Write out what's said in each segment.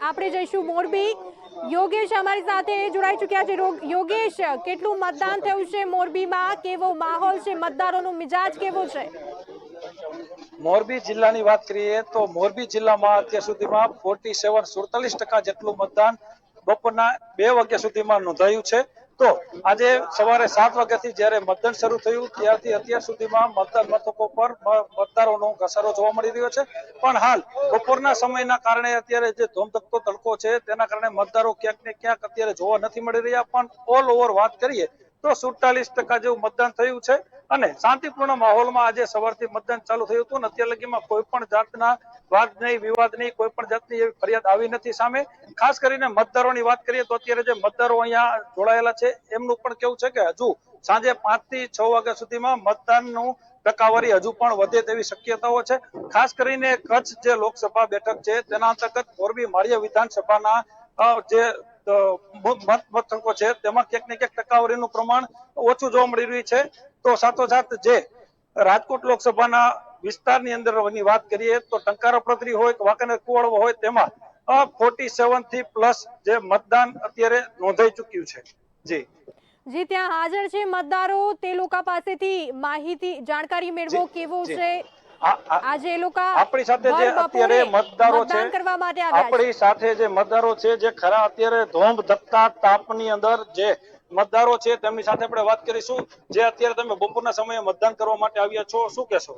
આપણે જઈશું મોરબી. યોગેશ અમારી સાથે જોડાઈ ચૂક્યા છે. યોગેશ, કેટલું મતદાન થયું છે મોરબીમાં? કેવો માહોલ છે? મતદારોનો મિજાજ કેવો છે? મોરબી જિલ્લાની વાત કરીએ તો મોરબી જિલ્લામાં અત્યાર સુધીમાં ફોર્ટી સેવન સુડતાલીસ ટકા જેટલું મતદાન બપોરના બે વાગ્યા સુધીમાં નોંધાયું છે. તો આજે સવારે સાત વાગ્યાથી જ્યારે મતદાન શરૂ થયું, ત્યારથી અત્યાર સુધીમાં મતદાન મથકો પર મતદારોનો ઘસારો જોવા મળી રહ્યો છે. પણ હાલ બપોરના સમયના કારણે અત્યારે જે ધોમધકતો તડકો છે, તેના કારણે મતદારો ક્યાંક ને ક્યાંક અત્યારે જોવા નથી મળી રહ્યા. પણ ઓલ ઓવર વાત કરીએ તો સુડતાલીસ ટકા જેવું મતદાન થયું છે. અને શાંતિપૂર્ણ માહોલમાં આજે સવારથી મતદાન ચાલુ થયું હતું અને અત્યાર લગીમાં કોઈ પણ જાતના વાદ નહીં, વિવાદ નહીં, કોઈ પણ જાતની એવી ફરિયાદ આવી નથી સામે. ખાસ કરીને મતદારોની વાત કરીએ તો અત્યારે જે મતદારો અહીંયા જોડાયેલા છે, એમનું પણ કેવું છે કે હજુ સાંજે પાંચથી છ વાગ્યા સુધીમાં મતદાનનું ટકાવારી હજુ પણ વધે તેવી શક્યતાઓ છે. ખાસ કરીને કચ્છ જે લોકસભા બેઠક છે, તેના અંતર્ગત મોરબી માળિયા વિધાનસભાના જે મત મથકો છે, તેમાં ક્યાંક ને ક્યાંક ટકાવારીનું પ્રમાણ ઓછું જોવા મળી રહ્યું છે. તો સાથોસાથ જે રાજકોટ લોકસભાના વિસ્તારની અંદરની વાત કરીએ તો ટંકારા પ્રતરી હોય કે વાંકાનેર કુવાડવો હોય તેમાં ફોર્ટી સેવનથી પ્લસ જે મતદાન અત્યારે નોંધાઈ ચુક્યું છે. જી. જી ત્યાં હાજર છે મતદારો. તે લોકો પાસેથી માહિતી જાણકારી મેળવો કેવો છે? આજે એ લોકો આપણી સાથે જે અત્યારે મતદારો છે આપણી સાથે જે મતદારો છે જે ખરા અત્યારે ધોમ ધકતા તાપની અંદર જે મતદારો છે તેમની સાથે આપણે વાત કરીશું. જે અત્યારે તમે બપોરના સમયે મતદાન કરવા માટે આવ્યા છો શું કહેશો?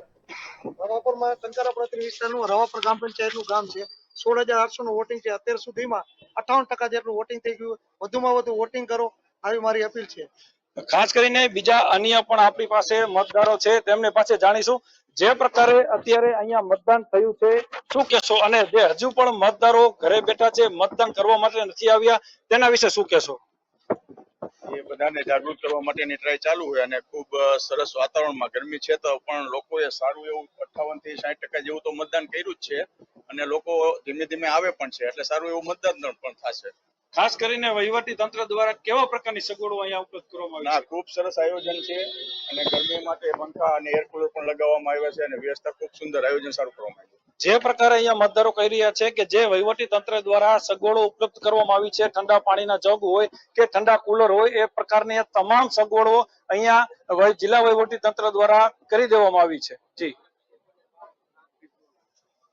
રવાપુરમાં ટંકારા પ્રતિ વિસ્તારનું રવાપુર ગ્રામ પંચાયતનું ગામ છે. સોળ હજાર આઠસો નું વોટિંગ છે. અત્યાર સુધીમાં અઠાવન ટકા જેટલું વોટિંગ થઈ ગયું. વધુમાં વધુ વોટિંગ કરો આવી મારી અપીલ છે. ખાસ કરીને બીજા અન્ય પણ આપણી પાસે મતદારો છે તેમની પાસે જાણીશું. જે પ્રકારે અત્યારે અહીંયા મતદાન થયું છે શું કહેશો? અને જે હજુ પણ મતદારો ઘરે બેઠા છે મતદાન કરવા માટે નથી આવ્યા તેના વિશે શું કહેશો? એ બધાને જાગૃત કરવા માટેની ટ્રાય ચાલુ હોય અને ખૂબ સરસ વાતાવરણમાં ગરમી છે તો પણ લોકોએ સારું એવું અઠ્ઠાવનથી સાઠ ટકા જેવું તો મતદાન કર્યું જ છે અને લોકો ધીમે ધીમે આવે પણ છે એટલે સારું એવું મતદાન પણ થશે. ખાસ કરીને વહીવટી તંત્ર દ્વારા કેવા પ્રકારની સગવડો અહીંયા ઉપલબ્ધ કરવામાં ના આવી ખૂબ સરસ આયોજન છે અને ગરમી માટે પંખા અને એર કુલર પણ લગાવવામાં આવ્યા છે અને વ્યવસ્થા ખૂબ સુંદર આયોજન સારું કરવામાં આવ્યું છે. જે પ્રકારે અહીંયા મતદારો કહી રહ્યા છે કે જે વહીવટી તંત્ર દ્વારા સગવડો ઉપલબ્ધ કરવામાં આવી છે, ઠંડા પાણીના જગ હોય કે ઠંડા કુલર હોય, એ પ્રકારની તમામ સગવડો અહીંયા જિલ્લા વહીવટી તંત્ર દ્વારા કરી દેવામાં આવી છે. જી,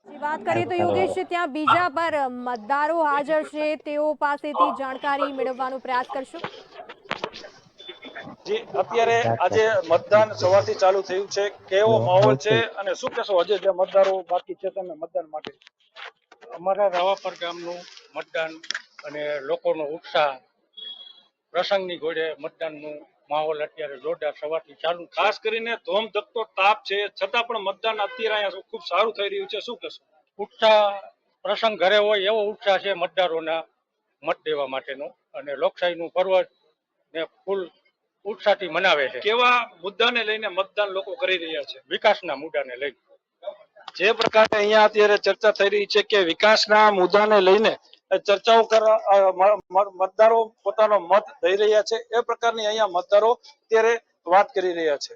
વાત કરીએ તો યોગેશ, ત્યાં બીજા પર મતદારો હાજર છે, તેઓ પાસેથી જાણકારી મેળવવાનો પ્રયાસ કરશું? જી અત્યારે આજે મતદાન સવારથી ચાલુ થયું છે. કેવો માહોલ છે અને શું કહેશો હજે જે મતદારો બાકી છે તમે મતદાન માટે? અમારા રાવાપર ગામનું મતદાન અને લોકોનો ઉત્સાહ પ્રસંગની ઘોડે મતદાનનું માહોલ અત્યારે જોરદાર સવારથી ચાલુ ખાસ કરીને ધોમ ધકતો તાપ છે છતાં પણ મતદાન અત્યારે અહીંયા ખૂબ સારું થઈ રહ્યું છે. શું કહેશો? ઉત્સાહ પ્રસંગ ઘરે હોય એવો ઉત્સાહ છે મતદારોના મત દેવા માટેનો. અને લોકશાહીનું પર્વ ને ફૂલ ઉત્સાહથી મનાવે છે. કેવા મુદ્દાને લઈને મતદાન લોકો કરી રહ્યા છે? વિકાસના મુદ્દાને લઈ જે પ્રકારે અહીંયા અત્યારે ચર્ચા થઈ રહી છે કે વિકાસના મુદ્દાને લઈને ચર્ચાઓ મતદારો પોતાનો મત દઈ રહ્યા છે. એ પ્રકારની અહીંયા મતદારો અત્યારે વાત કરી રહ્યા છે.